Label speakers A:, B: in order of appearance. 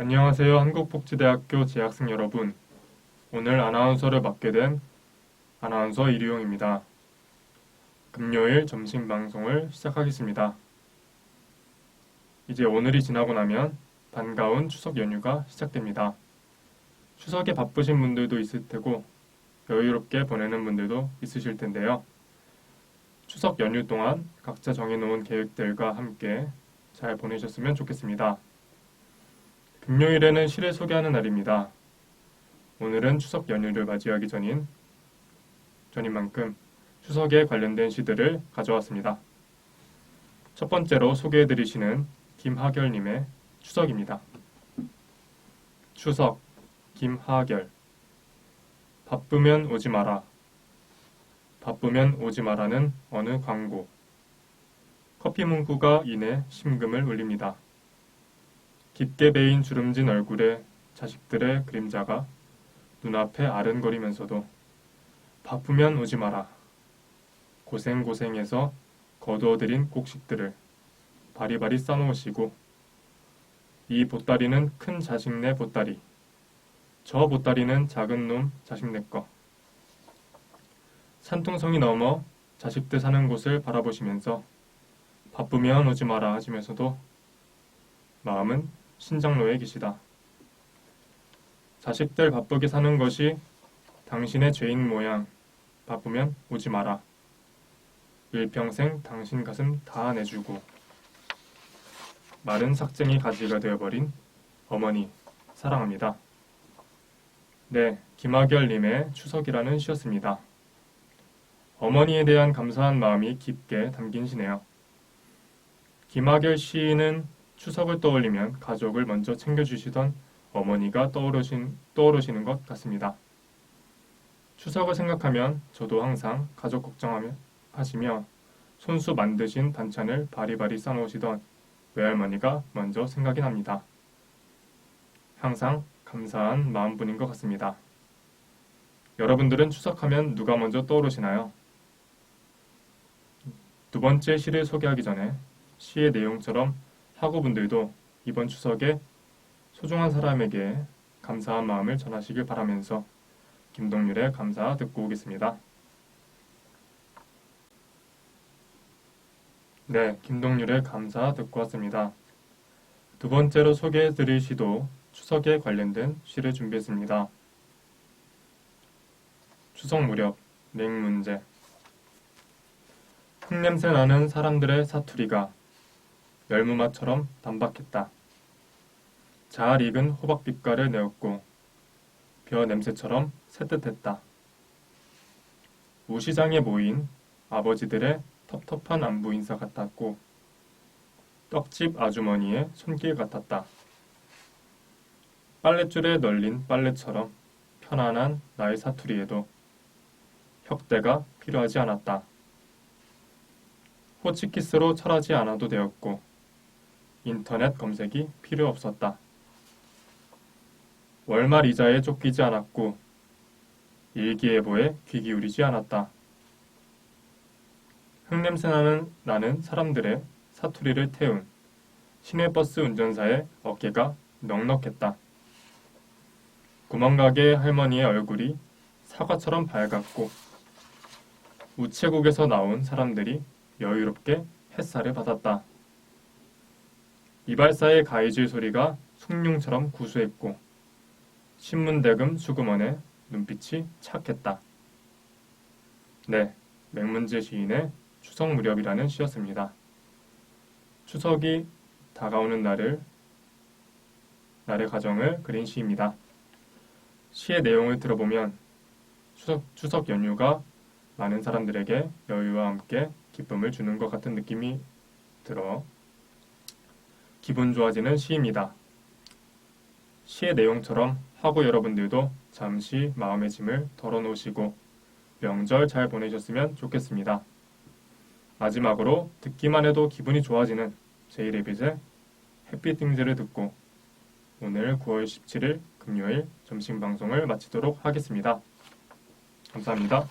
A: 안녕하세요. 한국복지대학교 재학생 여러분. 오늘 아나운서를 맡게 된 아나운서 이류용입니다. 금요일 점심 방송을 시작하겠습니다. 이제 오늘이 지나고 나면 반가운 추석 연휴가 시작됩니다. 추석에 바쁘신 분들도 있을 테고 여유롭게 보내는 분들도 있으실 텐데요. 추석 연휴 동안 각자 정해놓은 계획들과 함께 잘 보내셨으면 좋겠습니다. 금요일에는 시를 소개하는 날입니다. 오늘은 추석 연휴를 맞이하기 전인 전인 만큼 추석에 관련된 시들을 가져왔습니다. 첫 번째로 소개해드릴 시는 김하결님의 추석입니다. 추석 김하결 바쁘면 오지 마라. 바쁘면 오지 마라는 어느 광고. 커피 문구가 이내 심금을 울립니다. 깊게 베인 주름진 얼굴에 자식들의 그림자가 눈앞에 아른거리면서도 바쁘면 오지 마라. 고생고생해서 거두어들인 곡식들을 바리바리 싸놓으시고 이 보따리는 큰 자식네 보따리 저 보따리는 작은 놈 자식네 거 산통성이 넘어 자식들 사는 곳을 바라보시면서 바쁘면 오지 마라 하시면서도 마음은 신장로에 계시다. 자식들 바쁘게 사는 것이 당신의 죄인 모양. 바쁘면 오지 마라. 일평생 당신 가슴 다 내주고. 마른 삭쟁이 가지가 되어버린 어머니, 사랑합니다. 네, 김하결님의 추석이라는 시였습니다. 어머니에 대한 감사한 마음이 깊게 담긴 시네요. 김하결 시인은 추석을 떠올리면 가족을 먼저 챙겨주시던 어머니가 떠오르신, 떠오르시는 것 같습니다. 추석을 생각하면 저도 항상 가족 걱정하며 하시며 손수 만드신 반찬을 바리바리 싸놓으시던 외할머니가 먼저 생각이 납니다. 항상 감사한 마음뿐인 것 같습니다. 여러분들은 추석하면 누가 먼저 떠오르시나요? 두 번째 시를 소개하기 전에 시의 내용처럼 학우분들도 이번 추석에 소중한 사람에게 감사한 마음을 전하시길 바라면서 김동률의 감사 듣고 오겠습니다. 네, 김동률의 감사 듣고 왔습니다. 두 번째로 소개해 드릴 시도 추석에 관련된 시를 준비했습니다. 추석 무렵 냉문제 흙냄새 나는 사람들의 사투리가 열무맛처럼 단박했다. 잘 익은 호박빛깔을 내었고 벼 냄새처럼 새뜻했다. 우시장에 모인 아버지들의 텁텁한 안부 인사 같았고 떡집 아주머니의 손길 같았다. 빨랫줄에 널린 빨래처럼 편안한 나의 사투리에도 혁대가 필요하지 않았다. 호치키스로 철하지 않아도 되었고 인터넷 검색이 필요 없었다. 월말 이자에 쫓기지 않았고 일기예보에 귀 기울이지 않았다. 흙냄새 나는 나는 사람들의 사투리를 태운 시내버스 운전사의 어깨가 넉넉했다. 구멍가게 할머니의 얼굴이 사과처럼 밝았고 우체국에서 나온 사람들이 여유롭게 햇살을 받았다. 이발사의 가위질 소리가 숭늉처럼 구수했고 신문대금 수금원의 눈빛이 착했다. 네, 맹문제 시인의 추석 무렵이라는 시였습니다. 추석이 다가오는 날을 날의 가정을 그린 시입니다. 시의 내용을 들어보면 추석, 추석 연휴가 많은 사람들에게 여유와 함께 기쁨을 주는 것 같은 느낌이 들어 기분 좋아지는 시입니다. 시의 내용처럼 하고 여러분들도 잠시 마음의 짐을 덜어놓으시고 명절 잘 보내셨으면 좋겠습니다. 마지막으로 듣기만 해도 기분이 좋아지는 제이레빗의 등지를 듣고 오늘 9월 17일 금요일 점심 방송을 마치도록 하겠습니다. 감사합니다.